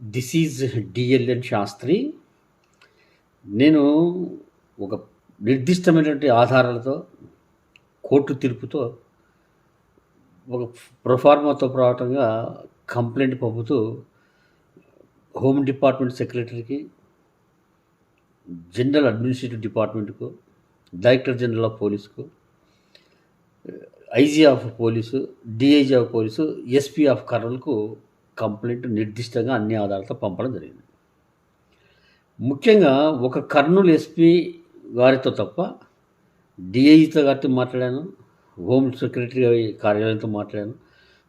This is డిఎల్ఎన్ Sastry నేను ఒక నిర్దిష్టమైనటువంటి ఆధారాలతో కోర్టు తీర్పుతో ఒక ప్రొఫార్మాతో ప్రకారంగా కంప్లైంట్ పంపుతూ హోమ్ డిపార్ట్మెంట్ సెక్రటరీకి జనరల్ అడ్మినిస్ట్రేటివ్ డిపార్ట్మెంట్కు director general of పోలీస్కు IG of police DIG of police SP of కర్నూలుకు complaint నిర్దిష్టంగా అన్ని ఆధారాలతో పంపడం జరిగింది. ముఖ్యంగా ఒక కర్నూలు ఎస్పీ గారితో తప్ప డిఐజీతో గారితో మాట్లాడాను హోమ్ సెక్రటరీ కార్యాలయంతో మాట్లాడాను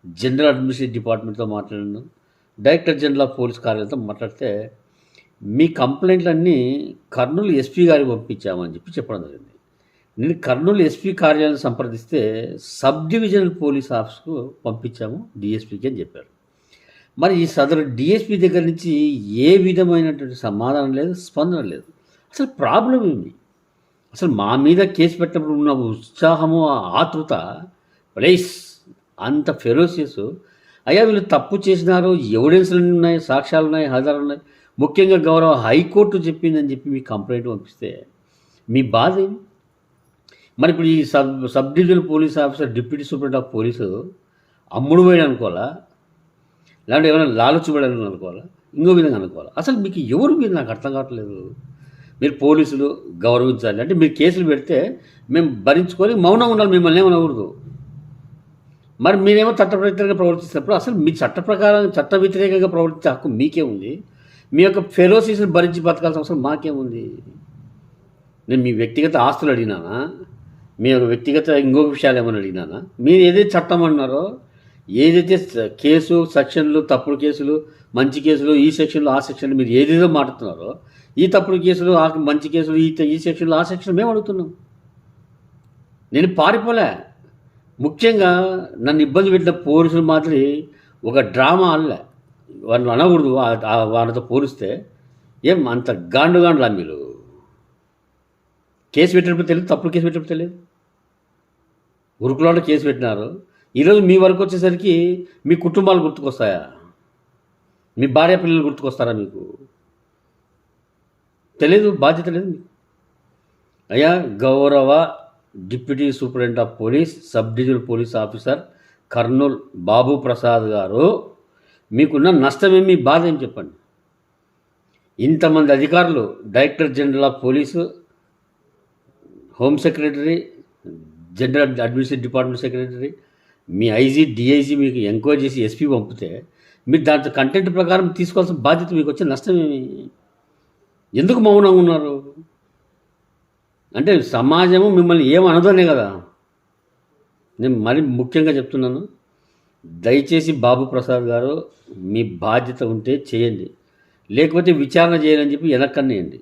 జనరల్ అడ్మినిస్ట్రేటివ్ డిపార్ట్మెంట్తో మాట్లాడాను డైరెక్టర్ జనరల్ ఆఫ్ పోలీస్ కార్యాలయంతో మాట్లాడితే మీ కంప్లైంట్లన్నీ కర్నూలు ఎస్పీ గారికి పంపించామని చెప్పి చెప్పడం జరిగింది. నేను కర్నూలు ఎస్పీ కార్యాలయం సంప్రదిస్తే సబ్ డివిజనల్ పోలీస్ ఆఫీస్కు పంపించాము డిఎస్పీకి అని చెప్పారు. మరి ఈ సదరు డిఎస్పీ దగ్గర నుంచి ఏ విధమైనటువంటి సమాధానం లేదు స్పందన లేదు. అసలు ప్రాబ్లం ఏమి అసలు మా మీద కేసు పెట్టినప్పుడు ఉన్న ఉత్సాహము ఆ ఆతృత ప్లేస్ అంత ఫెరోసియస్. అయ్యా వీళ్ళు తప్పు చేసినారు ఎవిడెన్స్లు ఉన్నాయి సాక్ష్యాలు ఉన్నాయి ఆధారాలు ఉన్నాయి. ముఖ్యంగా గౌరవ హైకోర్టు చెప్పిందని చెప్పి మీ కంప్లైంట్ పంపిస్తే మీ బాధ ఏమి? మరి ఇప్పుడు ఈ sub sub divisional police officer deputy superintendent of police అమ్ముడు పోయాడు అనుకోవాలా? లేదంటే ఏమైనా లాలచుబడాలని అనుకోవాలా? ఇంకో విధంగా అనుకోవాలా? అసలు మీకు ఎవరు మీరు నాకు అర్థం కావట్లేదు. మీరు పోలీసులు గౌరవించాలి. అంటే మీరు కేసులు పెడితే మేము భరించుకొని మౌనం ఉండాలి మిమ్మల్ని ఏమనకూడదు. మరి మీరేమో చట్ట వ్యతిరేకంగా ప్రవర్తిస్తున్నప్పుడు అసలు మీ చట్ట ప్రకారం చట్ట వ్యతిరేకంగా ప్రవర్తించే హక్కు మీకే ఉంది. మీ యొక్క ఫెలోసిస్ని భరించి బతకాల్సిన అవసరం మాకేముంది నేను మీ వ్యక్తిగత ఆస్తులు అడిగినానా? మీ యొక్క వ్యక్తిగత ఇంకొక విషయాలు ఏమైనా అడిగినానా? మీరు ఏదైతే చట్టం అన్నారో ఏదైతే కేసు సెక్షన్లు తప్పుడు కేసులు మంచి కేసులు ఈ సెక్షన్లు ఆ సెక్షన్లు మీరు ఏదేదో మాట్లాడుతున్నారో ఈ తప్పుడు కేసులు ఆ మంచి కేసులు ఈ ఈ సెక్షన్లు ఆ సెక్షన్ మేము అడుగుతున్నాం. నేను పారిపోలే. ముఖ్యంగా నన్ను ఇబ్బంది పెట్టిన పోలీసులు మాదిరి ఒక డ్రామా ఆడలే. వాళ్ళు అనకూడదు. వాళ్ళతో పోలిస్తే ఏం అంత గాండు గాండ్లా మీరు? కేసు పెట్టినప్పుడు తెలియదు తప్పుడు కేసు పెట్టినప్పుడు తెలియదు. ఉరుకులాంటి కేసు పెట్టినారు. ఈరోజు మీ వరకు వచ్చేసరికి మీ కుటుంబాలు గుర్తుకొస్తాయా? మీ భార్య పిల్లలు గుర్తుకొస్తారా మీకు? తెలియదు బాధ్యత లేదు మీకు. అయ్యా గౌరవ deputy superintendent of police sub divisional police officer Kurnool Babu Prasad garu మీకున్న నష్టమేమి మీ బాధ ఏం చెప్పండి? ఇంతమంది అధికారులు director general of police home secretary general administrative department secretary me IG DIG మీకు ఎంక్వైరీ చేసి ఎస్పీ పంపితే మీరు దాంట్లో కంటెంట్ ప్రకారం తీసుకోవాల్సిన బాధ్యత మీకు వచ్చే నష్టం ఎందుకు మౌనంగా ఉన్నారు? అంటే సమాజము మిమ్మల్ని ఏమనదనే కదా. నేను మరి ముఖ్యంగా చెప్తున్నాను దయచేసి బాబు ప్రసాద్ గారు మీ బాధ్యత ఉంటే చేయండి. లేకపోతే విచారణ చేయాలని చెప్పి వెనక్కనేయండి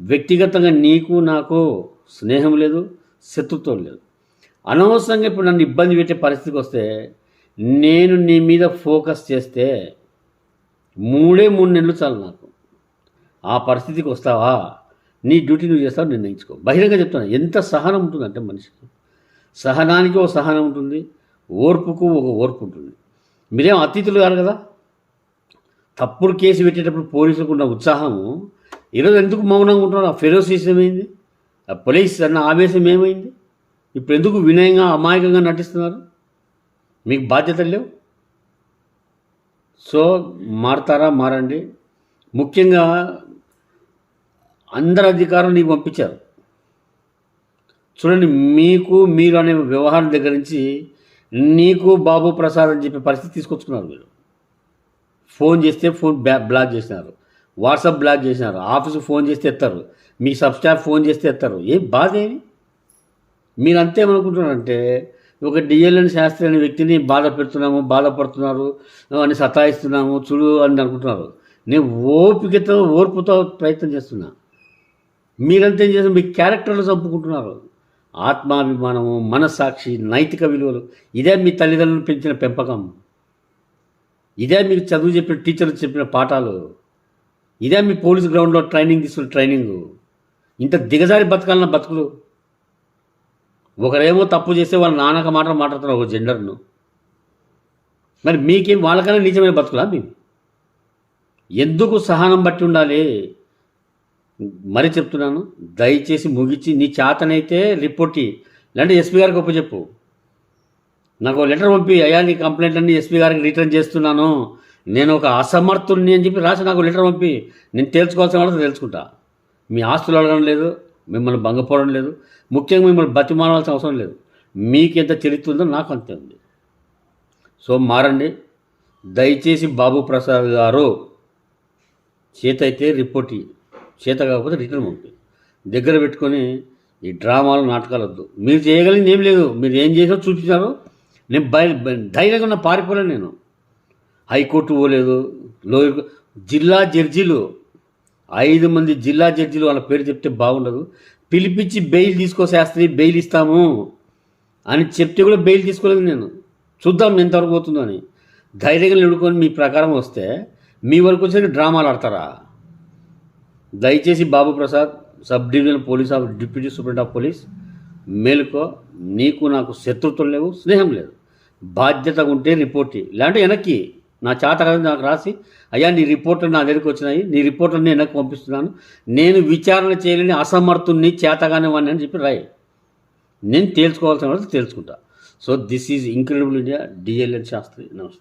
వ్యక్తిగతంగా నీకు నాకు స్నేహం లేదు శత్రుత్వం లేదు. అనవసరంగా ఇప్పుడు నన్ను ఇబ్బంది పెట్టే పరిస్థితికి వస్తే నేను నీ మీద ఫోకస్ చేస్తే మూడే మూడు నెలలు చాలు నాకు. ఆ పరిస్థితికి వస్తావా? నీ డ్యూటీ నువ్వు చేస్తావు? నిర్ణయించుకో. బహిరంగ చెప్తాను ఎంత సహనం ఉంటుందంటే మనిషికి. సహనానికి ఒక సహనం ఉంటుంది ఓర్పుకు ఒక ఓర్పు ఉంటుంది. మీరేం అతిథులు కాదు కదా? తప్పుడు కేసు పెట్టేటప్పుడు పోలీసులకు ఉన్న ఉత్సాహము ఈరోజు ఎందుకు మౌనంగా ఉంటున్నారు ఆ ఫెరోసిస్ ఏమైంది ఆ పోలీస్ అన్న ఆవేశం ఏమైంది? ఇప్పుడు ఎందుకు వినయంగా అమాయకంగా నటిస్తున్నారు? మీకు బాధ్యతలు లేవు? సో మారతారా మారండి. ముఖ్యంగా అందరు అధికారం నీకు పంపించారు. చూడండి మీకు మీరు అనే వ్యవహారం దగ్గర నుంచి నీకు బాబు ప్రసాద్ అని చెప్పే పరిస్థితి తీసుకొచ్చుకున్నారు మీరు. ఫోన్ చేస్తే ఫోన్ బ్లాక్ చేసినారు. వాట్సాప్ బ్లాక్ చేసినారు. ఆఫీసు ఫోన్ చేస్తే ఎత్తారు. మీ సబ్ స్టాఫ్ ఫోన్ చేస్తే ఎత్తారు. ఏం బాధ ఏమి మీరు అంతేమనుకుంటున్నారంటే ఒక డిఎల్ఎన్ శాస్త్రి అనే వ్యక్తిని బాధ పెడుతున్నాము బాధపడుతున్నారు అని సతాయిస్తున్నాము చూడు అని అనుకుంటున్నారు. నేను ఓపికతో ఓర్పుతో ప్రయత్నం చేస్తున్నా. మీరంతేం ఏం మీ క్యారెక్టర్లు చంపుకుంటున్నారు. ఆత్మాభిమానము మనస్సాక్షి నైతిక విలువలు ఇదే మీ తల్లిదండ్రులు పెంచిన పెంపకం. ఇదే మీకు చదువు చెప్పిన టీచర్లు చెప్పిన పాఠాలు. ఇదే మీ పోలీస్ గ్రౌండ్లో ట్రైనింగ్ తీసుకున్న ట్రైనింగ్. ఇంత దిగజారి బతకాలన్న బతుకులు. ఒకరేమో తప్పు చేస్తే వాళ్ళ నాన్నక మాట మాట్లాడుతున్నారు ఒక జెండర్ను. మరి మీకేం వాళ్ళకన్నా నిజమైన బతుకులా మేము? ఎందుకు సహనం బట్టి ఉండాలి? మరి చెప్తున్నాను. దయచేసి ముగించి నీ చేతనైతే రిపోర్ట్ లేదంటే ఎస్పీ గారికి ఒప్పు చెప్పు. నాకు లెటర్ పంపి అయ్యా నీ కంప్లైంట్ అన్నీ ఎస్పీ గారికి రిటర్న్ చేస్తున్నాను. నేను ఒక అసమర్థుణ్ణి అని చెప్పి రాసి నాకు లెటర్ పంపి. నేను తేల్చుకోవాల్సిన వాళ్ళతో తెలుసుకుంటా మీ ఆస్తులు అడగడం లేదు. మిమ్మల్ని భంగపోవడం లేదు. ముఖ్యంగా మిమ్మల్ని బతిమాలవలసిన అవసరం లేదు. మీకు ఎంత తెలుస్తుందో నాకు అంతే ఉంది. సో మారండి. దయచేసి బాబు ప్రసాద్ గారు చేత అయితే రిపోర్ట్ చేత కాకపోతే రిటర్న్ పంపి. దగ్గర పెట్టుకొని ఈ డ్రామాలు నాటకాలు వద్దు. మీరు చేయగలిగింది ఏం లేదు. మీరు ఏం చేసో చూపించారు. నేను బయ ధైర్యంగా ఉన్న పారిపోలేను నేను. హైకోర్టు పోలేదు. లోయర్ జిల్లా జడ్జీలు ఐదు మంది జిల్లా జడ్జీలు వాళ్ళ పేరు చెప్తే బాగుండదు. పిలిపించి బెయిల్ తీసుకో శాస్త్రి బెయిల్ ఇస్తాము అని చెప్తే కూడా బెయిల్ తీసుకోలేదు నేను. చూద్దాం ఎంతవరకు పోతుందో అని. ధైర్యంగా నిలుడుకొని మీ ప్రకారం వస్తే మీ వరకు వచ్చి డ్రామాలు ఆడతారా? దయచేసి Babu Prasad sub division police of deputy superintendent of police మేలుకో. నీకు నాకు శత్రుత్వం లేవు స్నేహం లేదు. బాధ్యతగా ఉంటే రిపోర్ట్ లేదంటే వెనక్కి నా చేత నాకు రాసి అయ్యా నీ రిపోర్ట్లు నా దగ్గరికి వచ్చినాయి. నీ రిపోర్ట్లు నేను వెనక్కి పంపిస్తున్నాను. నేను విచారణ చేయలేని అసమర్థుని చేతగానే వాడిని అని చెప్పి రాయి. నేను తేల్చుకోవాల్సిన వాళ్ళు తేల్చుకుంటా. So this is incredible India DLN Shastri. నమస్తే.